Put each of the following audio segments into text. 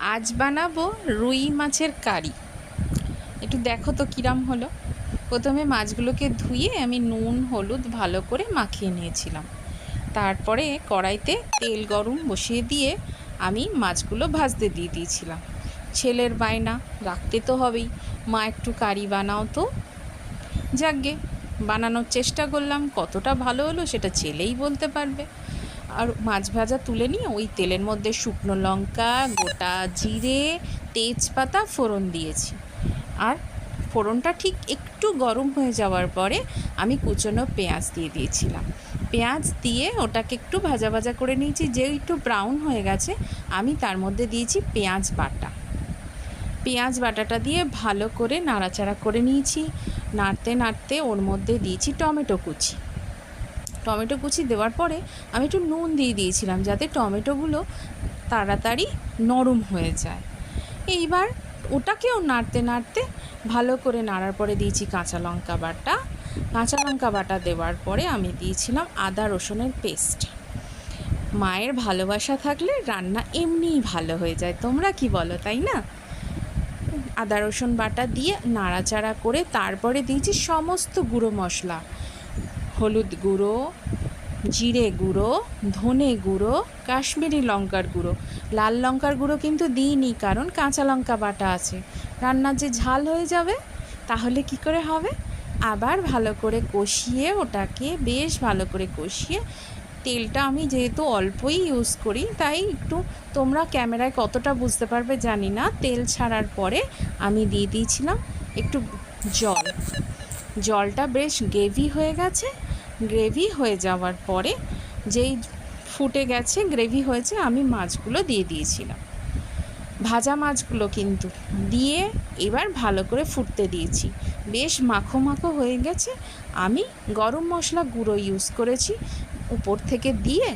আজ বানাবো রুই মাছের কারি। একটু দেখো তো কিরাম হলো। প্রথমে মাছগুলোকে ধুয়ে আমি নুন, হলুদ ভালো করে মাখিয়ে নিয়েছিলাম। তারপরে কড়াইতে তেল গরম বসিয়ে দিয়ে আমি মাছগুলো ভাজতে দিয়ে দিয়েছিলাম। ছেলের বায়না, রাখতে তো হবেই। মা একটু কারি বানাও তো। যাকগে বানানোর চেষ্টা করলাম, কতটা ভালো হলো সেটা ছেলেই বলতে পারবে। আর মাছ ভাজা তুলে নিয়ে ওই তেলের মধ্যে শুকনো লঙ্কা, গোটা জিরে, তেজপাতা, ফোড়ন দিয়েছি। আর ফোড়নটা ঠিক একটু গরম হয়ে যাওয়ার পরে আমি কুচনো পেঁয়াজ দিয়ে দিয়েছিলাম। পেঁয়াজ দিয়ে ওটাকে একটু ভাজা ভাজা করে নিয়েছি যে একটু ব্রাউন হয়ে গেছে, আমি তার মধ্যে দিয়েছি পেঁয়াজ বাটা। পেঁয়াজ বাটাটা দিয়ে ভালো করে নাড়াচাড়া করে নিয়েছি। নাড়তে নাড়তে ওর মধ্যে দিয়েছি টমেটো কুচি। টমেটো কুচি দেওয়ার পরে আমি একটু নুন দিয়ে দিয়েছিলাম যাতে টমেটোগুলো তাড়াতাড়ি নরম হয়ে যায়। এইবার ওটাকেও নাড়তে নাড়তে ভালো করে নাড়ার পরে দিয়েছি কাঁচা লঙ্কা বাটা। কাঁচা লঙ্কা বাটা দেওয়ার পরে আমি দিয়েছিলাম আদা রসুনের পেস্ট। মায়ের ভালোবাসা থাকলে রান্না এমনিই ভালো হয়ে যায়। তোমরা কি বলো, তাই না? আদা রসুন বাটা দিয়ে নাড়াচাড়া করে তারপরে দিয়েছি সমস্ত গুঁড়ো মশলা। হলুদ গুঁড়ো, জিরে গুঁড়ো, ধনে গুঁড়ো, কাশ্মীরি লঙ্কার গুঁড়ো। লাল লঙ্কার গুঁড়ো কিন্তু দিইনি, কারণ কাঁচা লঙ্কা বাটা আছে। রান্নার যে ঝাল হয়ে যাবে, তাহলে কি করে হবে? আবার ভালো করে কষিয়ে ওটাকে, বেশ ভালো করে কষিয়ে, তেলটা আমি যেহেতু অল্পই ইউজ করি, তাই একটু তোমরা ক্যামেরায় কতটা বুঝতে পারবে জানি না। তেল ছাড়ার পরে আমি দিয়ে দিয়েছিলাম একটু জল। জলটা বেশ গ্রেভি হয়ে গেছে গ্রেভি হয়ে যাওয়ার পরে যেই ফুটে গেছে, গ্রেভি হয়েছে, আমি মাছগুলো দিয়ে দিয়েছিলাম। ভাজা মাছগুলো কিন্তু দিয়ে এবার ভালো করে ফুটতে দিয়েছি। বেশ মাখো মাখো হয়ে গেছে। আমি গরম মশলা গুঁড়ো ইউজ করেছি উপর থেকে দিয়ে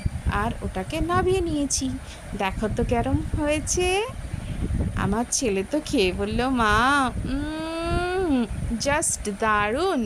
আর ওটাকে নামিয়ে নিয়েছি। দেখো তো কেরম হয়েছে। আমার ছেলে তো খেয়ে বলল, মা জাস্ট দারুণ।